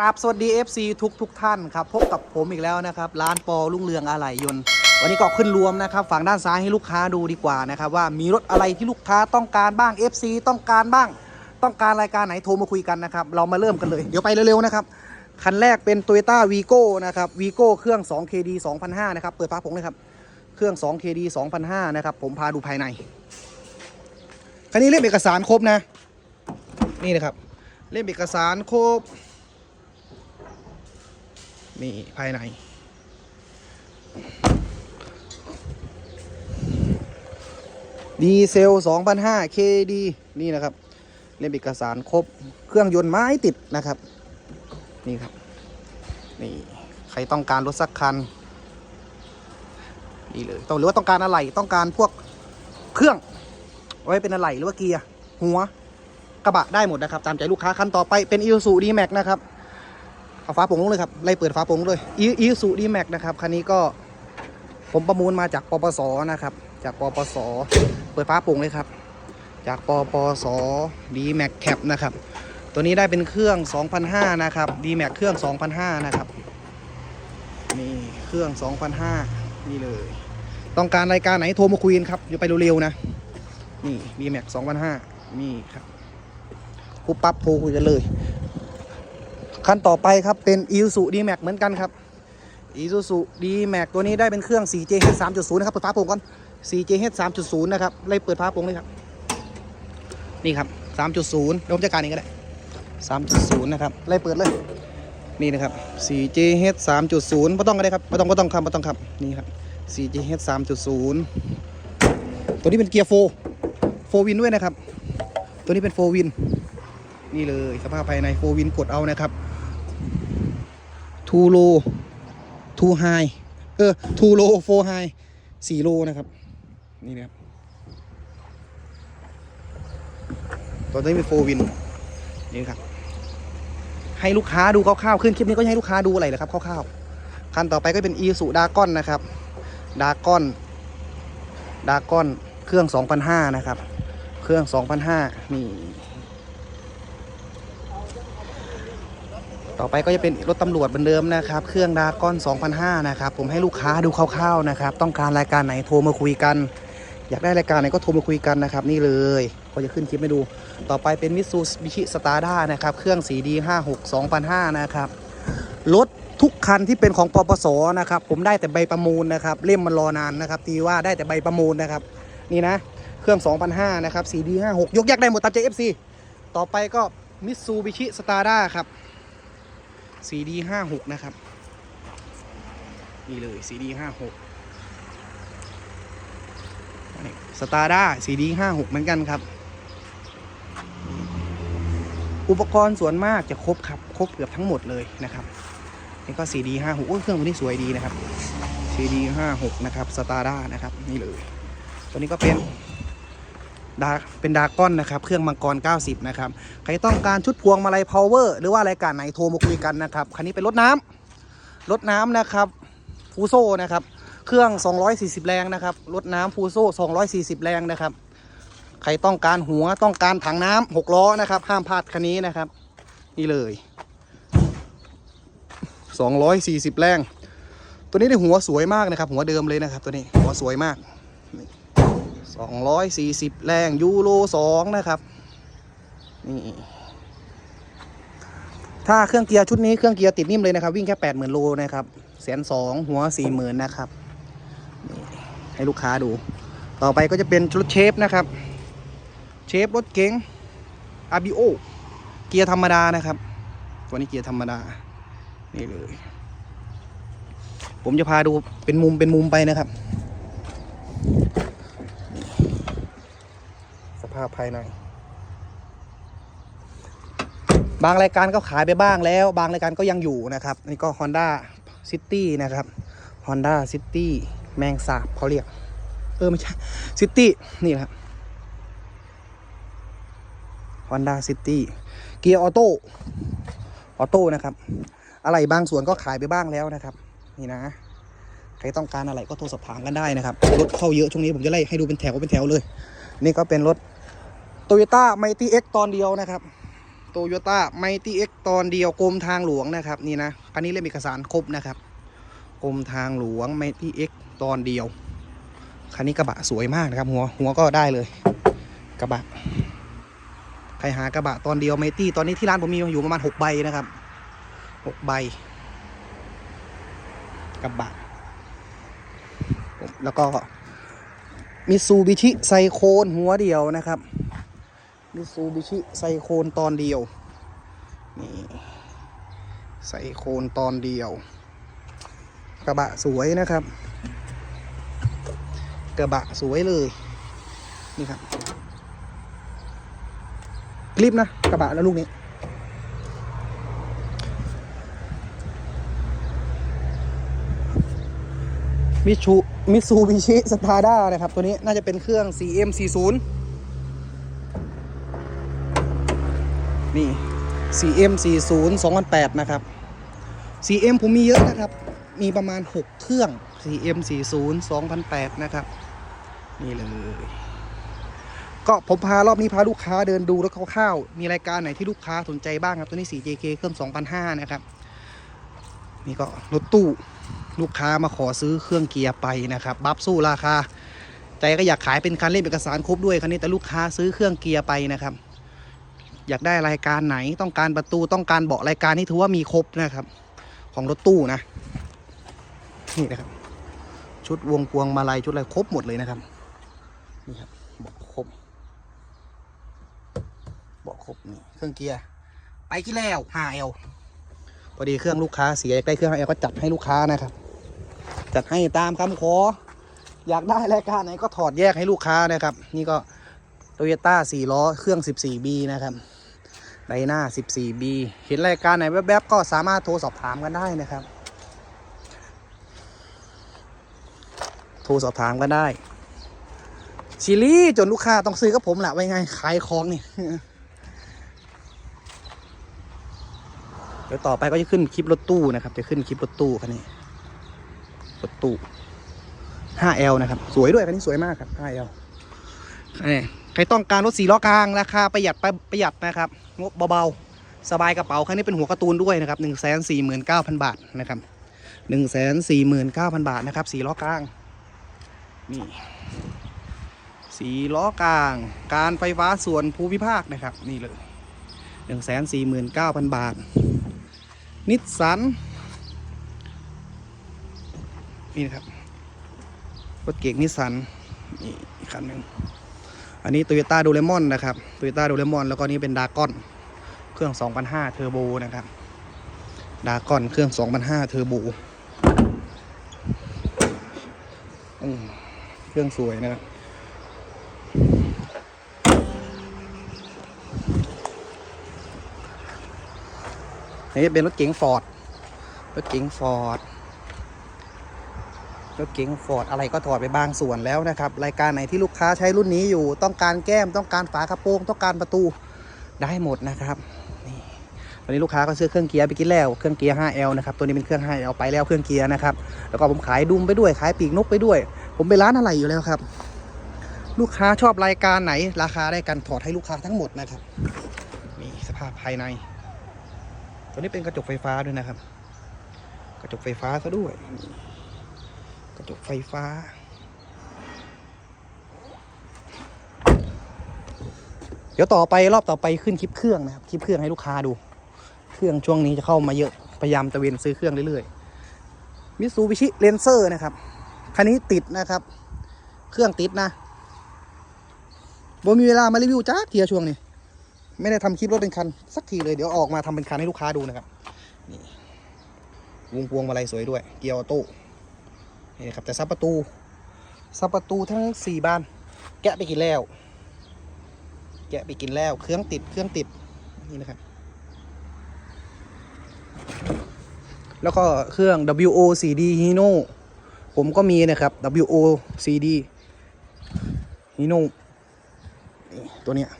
ครับสวัสดี FC ทุกทุกท่านครับพบกับผมอีกแล้วนะครับร้านปอรุ่งเรืองอะไหล่ยนต์ วันนี้ก็ขึ้นรวมนะครับฝั่งด้านซ้ายให้ลูกค้าดูดีกว่านะครับว่ามีรถอะไรที่ลูกค้าต้องการบ้าง FC ต้องการบ้าง ต้องการรายการไหนโทรมาคุยกันนะครับเรามาเริ่มกันเลย เดี๋ยวไปเร็วๆนะครับคันแรกเป็น Toyota Vigo นะครับ Vigo เครื่อง 2KD 2005นะครับเปิดฟ้าผงเลยครับเครื่อง 2KD 2005นะครับผมพาดูภายในคันนี้เล่มเอกสารครบนะนี่นะครับเล่มเอกสารครบ นี่ภายใน ดีเซล 2,500 KD นี่นะครับ เล่มเอกสารครบ เครื่องยนต์ไม้ติดนะครับ นี่ครับ นี่ ใครต้องการรถสักคัน นี่เลย ต้องหรือว่าต้องการอะไร ต้องการพวกเครื่อง ไว้เป็นอะไรหรือว่าเกียร์ หัว กระบะได้หมดนะครับ ตามใจลูกค้าคันต่อไปเป็น i s u d m a x นะครับ เอาฟ้าโปร่งลงเลยครับไล่เปิดฟ้าโปร่งเลยอีอีสูดีแม็กนะครับคันนี้ก็ผมประมูลมาจากปปสนะครับ จากปปสเปิดฟ้าโปร่งเลยครับ จากปปสดีแม็กแคปนะครับ ตัวนี้ได้เป็นเครื่อง2005นะครับดีแม็กเครื่อง2005นะครับนี่เครื่อง2005นี่เลย ต้องการรายการไหนโทรมาคุยกันครับเดี๋ยวไปเร็วๆนะนี่ดีแม็ก2005นี่ครับปุ๊บปั๊บโทรคุยกันเลย คันต่อไปครับเป็น i s u d m a x เหมือนกันครับ i s u d m a x ตัวนี้ได้เป็นเครื่อง 4JH 3.0 นะครับ เปิดฝาโปร่งก่อน 4JH 3.0 นะครับไล่เปิดฝาโปร่งเลยครับ นี่ครับ 3.0เดี๋ยวผมจัดการเองก็ได้ 3.0 นะครับไล่เปิดเลย นี่นะครับ 4JH 3.0ไม่ต้องก็ได้ครับไม่ต้องไม่ต้องครับไม่ต้องครับนี่ครับ 4JH 3.0 ตัวนี้เป็นเกียร์โฟโฟวินด้วยนะครับ ตัวนี้เป็นโฟวินนี่เลยสภาพภายในโฟวินกดเอานะครับ ทูโลทูไฮเออทูโลโฟไฮสี่โลนะครับ นี่นะครับตัวนี้เป็นโฟวิน นี่ครับ ให้ลูกค้าดูคร่าวๆ ขึ้นคลิปนี้ก็ให้ลูกค้าดูอะไรนะครับคร่าวๆ คันต่อไปก็เป็นอีสุดากอนนะครับดากอนดากอนเครื่อง2,500นะครับ เครื่อง2,500นี่ ต่อไปก็จะเป็นรถตำรวจเหมือนเดิมนะครับ เครื่องดาก้อน2005นะครับ ผมให้ลูกค้าดูคร่าวๆนะครับ ต้องการรายการไหนโทรมาคุยกัน อยากได้รายการไหนก็โทรมาคุยกันนะครับ นี่เลยก็จะขึ้นคลิปให้ดู ต่อไปเป็นมิ t ซูบิชิสตาร์ด้านะครับ เครื่อง 4D 56 2005นะครับ รถทุกคันที่เป็นของปปสนะครับ ผมได้แต่ใบประมูลนะครับ เล่มมันรอนานนะครับตีว่าได้แต่ใบประมูลนะครับ นี่นะ เครื่อง2005นะครับ 4D 56 ยกแยกได้หมดตามใจ FC ต่อไปก็มิ t ซูบิชิสตาร์ด้าครับ CD 56นะครับ นี่เลย CD 56สตาร์ด้า CD 56เหมือนกันครับ อุปกรณ์ส่วนมากจะครบครับ ครบเกือบทั้งหมดเลยนะครับ นี่ก็ CD 56โอ้เครื่องตัวนี้สวยดีนะครับ CD 56นะครับสตาร์ด้านะครับ นี่เลย ตัวนี้ก็เป็น ดาเป็นดากอนนะครับเครื่องมังกร 90 นะครับใครต้องการชุดพวงมาลัย power หรือว่ารายการไหนโทรมาคุยกันนะครับคันนี้เป็นรถน้ำรถน้ำนะครับฟูโซนะครับเครื่อง 240 แรงนะครับรถน้ำฟูโซ240 แรงนะครับใครต้องการหัวต้องการถังน้ำ6ล้อนะครับห้ามพลาดคันนี้นะครับ นี่เลย 240 แรง ตัวนี้ได้หัวสวยมากนะครับ หัวเดิมเลยนะครับ ตัวนี้หัวสวยมาก 240 แรงยูโร2นะครับนี่ถ้าเครื่องเกียร์ชุดนี้เครื่องเกียร์ติดนิ่มเลยนะครับ วิ่งแค่ 80,000โลนะครับแสนสองหัว 40,000นะครับนี่ให้ลูกค้าดู ต่อไปก็จะเป็นชุดเชฟนะครับ เชฟรถเก๋งอาบิโอเกียร์ธรรมดานะครับ ตัวนี้เกียร์ธรรมดา นี่เลย ผมจะพาดูเป็นมุมเป็นมุมไปนะครับ สภาพภายใน บางรายการก็ขายไปบ้างแล้ว บางรายการก็ยังอยู่นะครับนี่ก็ Honda City นะครับ Honda City แมงสาบเขาเรียก เออ ไม่ใช่ City นี่นะครับ Honda City เกียร์ออโต้ออโต้นะครับ อะไรบางส่วนก็ขายไปบ้างแล้วนะครับ นี่นะ ใครต้องการอะไรก็โทรสอบถามกันได้นะครับ รถเข้าเยอะช่วงนี้ผมจะไล่ให้ดูเป็นแถวเป็นแถวเลย นี่ก็เป็นรถ Toyota Mighty X ตอนเดียวนะครับโตโยต้าไมตี้เอ็กตอนเดียวกรมทางหลวงนะครับนี่นะคันนี้เล่มเอกสารครบนะครับกรมทางหลวงไมตี้เอ็กตอนเดียวคันนี้กระบะสวยมากนะครับ หัวหัวก็ได้เลย กระบะใครหากระบะตอนเดียวไมตี้ตอนนี้ที่ร้านผมมีอยู่ประมาณหกใบนะครับหกใบ กระบะแล้วก็มิซูบิชิไซโคนหัวเดียวนะครับ มิซูบิชิไซโคนตอนเดียว นี่ไซโคนตอนเดียว กระบะสวยนะครับ กระบะสวยเลย นี่ครับคลิปนะ กระบะแล้วลูกนี้ มิชูมิซูบิชิสตาร์ด้านะครับ ตัวนี้น่าจะเป็นเครื่อง CM40 นี่ CM40 2008 นะครับ CM ผมมีเยอะนะครับ มีประมาณ 6 เครื่อง CM40 2008 นะครับ นี่เลย ก็ผมพารอบนี้พาลูกค้าเดินดูแล้วคร่าวๆมีรายการไหนที่ลูกค้าสนใจบ้างครับ ตัวนี้ 4JK เครื่อง 2005 นะครับ นี่ก็รถตู้ลูกค้ามาขอซื้อเครื่องเกียร์ไปนะครับ บัฟสู้ราคาใจก็อยากขายเป็นคันเล่มเอกสารครบด้วยคันนี้แต่ลูกค้าซื้อเครื่องเกียร์ไปนะครับ อยากได้รายการไหน ต้องการประตูต้องการเบาะรายการนี้ถือว่ามีครบนะครับ ของรถตู้นะ นี่นะครับ ชุดวงพวงมาลัยชุดอะไรครบหมดเลยนะครับนี่ครับเบาะครบเบาะครบนี่เครื่องเกียร์ไปกี่แล้ว 5L พอดีเครื่องลูกค้าเสียใกล้เครื่อง 5L ก็จัดให้ลูกค้านะครับ จัดให้ตามคำขอ อยากได้รายการไหนก็ถอดแยกให้ลูกค้านะครับ นี่ก็โตโยต้า4ล้อ เครื่อง 14B นะครับ ไดหน้า 14B เห็นรายการไหนแวบๆ ก็สามารถโทรสอบถามกันได้นะครับ โทรสอบถามกันได้ ชิลี่จนลูกค้าต้องซื้อกับผมแหละไว้ไง ขายของนี่ เดี๋ยวต่อไปก็จะขึ้นคลิปรถตู้นะครับ จะขึ้นคลิปรถตู้คันนี้ รถตู้ 5L นะครับ สวยด้วยคันนี้สวยมากครับ 5L ใครต้องการรถสี่ล้อกลางราคาประหยัดปประหยัดนะครับงบเบาๆสบายกระเป๋าคันนี้เป็นหัวการ์ตูนด้วยนะครับ149,000บาทนะครับ149,000บาทนะครับสี่ล้อกลางนี่สี่ล้อกลาง การไฟฟ้าส่วนภูมิภาคนะครับ นี่เลย149,000บาท นิสสันนี่นะครับรถเก๋งนิสสันนี่อีกคันหนึ่ง อันนี้โตโยต้าโดเรมอนนะครับโตโยต้าโดเรมอนแล้วก็นี่เป็นดากอนเครื่อง 2005 เทอร์โบนะครับดากอนเครื่อง 2005 เทอร์โบเครื่องสวยนะครับนนี้เป็นรถเก๋งฟอร์ดรถเก๋งฟอร์ด รถเก๋งฟอร์ดอะไรก็ถอดไปบางส่วนแล้วนะครับ รายการไหนที่ลูกค้าใช้รุ่นนี้อยู่ ต้องการแก้มต้องการฝากระโปรง ต้องการประตูได้หมดนะครับนี่ตอนนี้ลูกค้าก็ซื้อเครื่องเกียร์ไปกินแล้วเครื่องเกียร์ 5L นะครับตัวนี้เป็นเครื่อง 5L ไปแล้วเครื่องเกียร์นะครับแล้วก็ผมขายดุมไปด้วยขายปีกนกไปด้วย ผมไปนร้านอะไรอยู่แล้วครับ ลูกค้าชอบรายการไหน ราคาได้กันถอดให้ลูกค้าทั้งหมดนะครับนี่สภาพภายใน ตัวนี้เป็นกระจกไฟฟ้าด้วยนะครับ กระจกไฟฟ้าซะด้วย ระจกไฟฟ้า เดี๋ยวต่อไปรอบต่อไปขึ้นคลิปเครื่องนะครับคลิปเครื่องให้ลูกค้าดู เครื่องช่วงนี้จะเข้ามาเยอะพยายามตะเวนซื้อเครื่องเรื่อยๆมิซูบิชิเลนเซอร์นะครับคันนี้ติดนะครับ เครื่องติดนะบ่มีเวลามารีวิวจ้าเทียช่วงนี้ ไม่ได้ทำคลิปรถเป็นคัน สักทีเลยเดี๋ยวออกมาทำเป็นคันให้ลูกค้าดูนะครับนี่วงพวงมาลัยสวยด้วย เกียร์ออโต้ นี่นะครับแต่ซับประตูซับประตูทั้งสี่บาน แกะไปกินแล้ว แกะไปกินแล้ว เครื่องติดเครื่องติดนี่นะครับ แล้วก็เครื่อง WOCD Hino ผมก็มีนะครับ WOCD Hino ตัวเนี้ย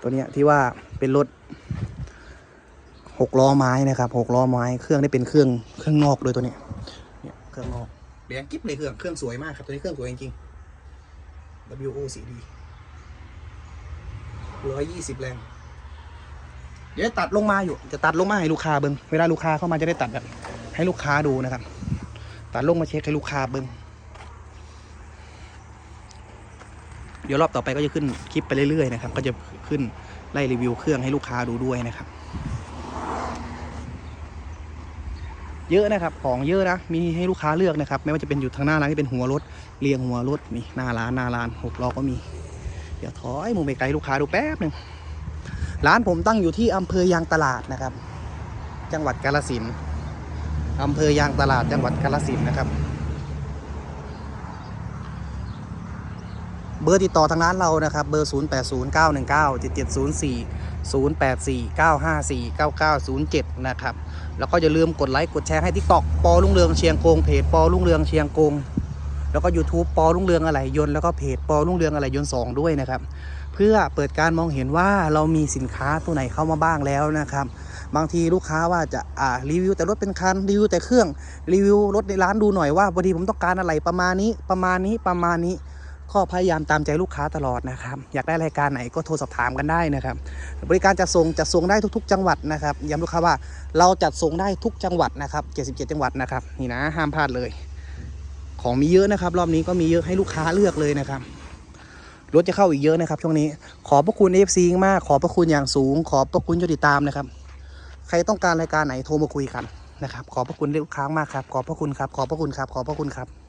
ตัวเนี้ยที่ว่าเป็นรถหกล้อไม้นะครับหกล้อไม้ เครื่องได้เป็นเครื่องเครื่องนอกเลยตัวเนี้ยเนี่ยเครื่องนอก แดงกิ๊บเลยเครื่องเครื่องสวยมากครับ ตัวนี้เครื่องสวยจริงๆ WOCD ร้อยยี่สิบแรง เดี๋ยวตัดลงมาอยู่ จะตัดลงมาให้ลูกค้าเบิ้งเวลาลูกค้าเข้ามาจะได้ตัดแบบให้ลูกค้าดูนะครับ ตัดลงมาเช็คให้ลูกค้าเบิ้งเดี๋ยวรอบต่อไปก็จะขึ้นคลิปไปเรื่อยๆนะครับ ก็จะขึ้นไล่รีวิวเครื่องให้ลูกค้าดูด้วยนะครับ เยอะนะครับของเยอะนะมีให้ลูกค้าเลือกนะครับ ไม่ว่าจะเป็นอยู่ทางหน้าร้านที่เป็นหัวรถเรียงหัวรถนี่หน้าร้านหน้าร้านหกล้อก็มี เดี๋ยวถอยมุมไปไกลลูกค้าดูแป๊บหนึ่งร้านผมตั้งอยู่ที่อำเภอยางตลาดนะครับ จังหวัดกาฬสินอำเภอยางตลาดจังหวัดกาฬสินนะครับ เบอร์ติดต่อทางร้านเรานะครับ เบอร์ 0 8 0 9 1 9 7 7 0 4 0 8 4 9 5 4 9 9 0 7 นะครับ แล้วก็อย่าลืมกดไลค์กดแชร์ให้ TikTok ปอลุงเรืองเชียงโกงเพจปอลุงเรืองเชียงโกงแล้วก็ YouTube ปอลุงเรืองอะไรยนต์แล้วก็เพจปอลุงเรืองอะไรยนต์สองด้วยนะครับ เพื่อเปิดการมองเห็นว่าเรามีสินค้าตัวไหนเข้ามาบ้างแล้วนะครับ บางทีลูกค้าว่าจะอ่ารีวิวแต่รถเป็นคันรีวิวแต่เครื่องรีวิวรถในร้านดูหน่อยว่าพอดีผมต้องการอะไรประมาณนี้ประมาณนี้ประมาณนี้ ก็พยายามตามใจลูกค้าตลอดนะครับ อยากได้รายการไหนก็โทรสอบถามกันได้นะครับ บริการจัดส่งจัดส่งได้ทุก ๆ จังหวัดนะครับย้ำลูกค้าว่าเราจัดส่งได้ทุกจังหวัดนะครับ77 จังหวัดนะครับนี่นะห้ามพลาดเลย ของมีเยอะนะครับ รอบนี้ก็มีเยอะให้ลูกค้าเลือกเลยนะครับรถจะเข้าอีกเยอะนะครับ ช่วงนี้ขอบพระคุณ FC มากขอบพระคุณอย่างสูง ขอบพระคุณที่ติดตามนะครับ ใครต้องการรายการไหนโทรมาคุยกันนะครับ ขอบพระคุณลูกค้ามากครับ ขอบพระคุณครับ ขอบพระคุณครับ ขอบพระคุณครับ